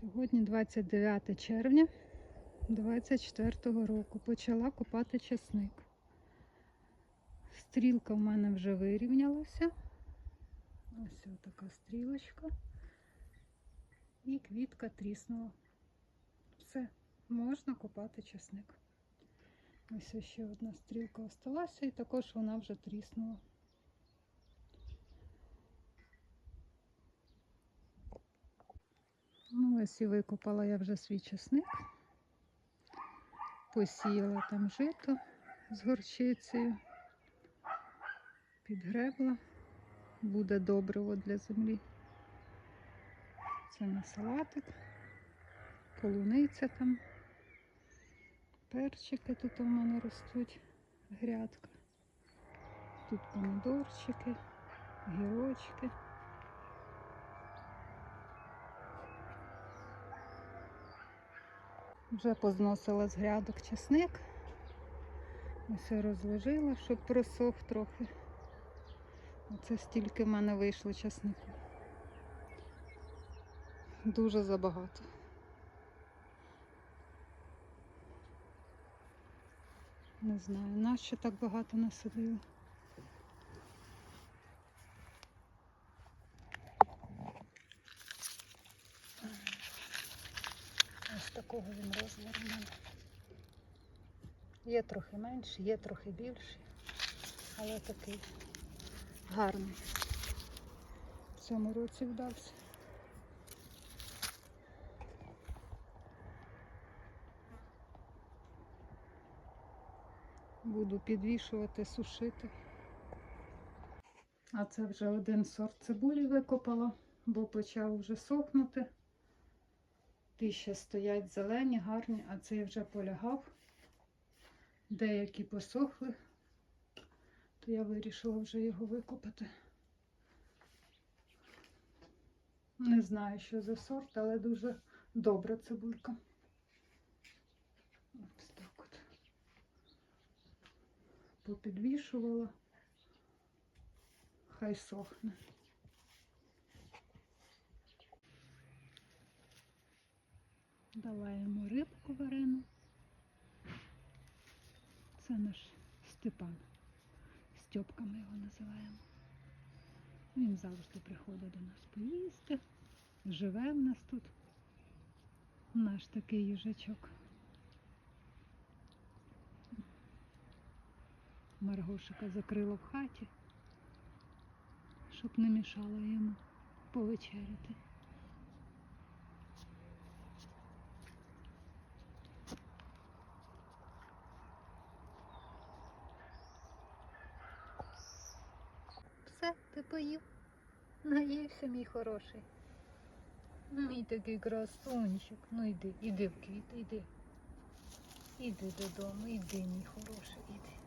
Сьогодні 29 червня 24 року. Почала копати часник. Стрілка в мене вже вирівнялася. Ось така стрілочка. І квітка тріснула. Все, можна копати часник. Ось ще одна стрілка осталася і також вона вже тріснула. Ну, ось і викопала я вже свій часник. Посіяла там жито з горчицею, підгребла. Буде добриво для землі. Це на салатик, полуниця там, перчики тут у мене ростуть, грядка. Тут помідорчики, гірочки. Вже позносила з грядок чесник. Ось розложила, щоб просох трохи. Оце стільки в мене вийшло чеснику. Дуже забагато. Не знаю, нащо так багато насадили. Ось такого він розміру мене. Є трохи менший, є трохи більший, але такий гарний. В цьому році вдався. Буду підвішувати, сушити. А це вже один сорт цибулі викопала, бо почав вже сохнути. Ті ще стоять зелені, гарні, а цей вже полягав. Деякі посохли, то я вирішила вже його викопати. Не знаю, що за сорт, але дуже добра цибулька. Ось так от. Попідвішувала. Хай сохне. Дала йому рибку варену. Це наш Степан. Стьопка ми його називаємо. Він завжди приходить до нас поїсти. Живе в нас тут. Наш такий їжачок. Маргошика закрила в хаті, щоб не мішало йому повечеряти. Все, ти поїв? Наївся, мій хороший. Мій такий красунчик. Ну йди, іди в квіт, іди. Іди додому, іди, мій хороший, іди.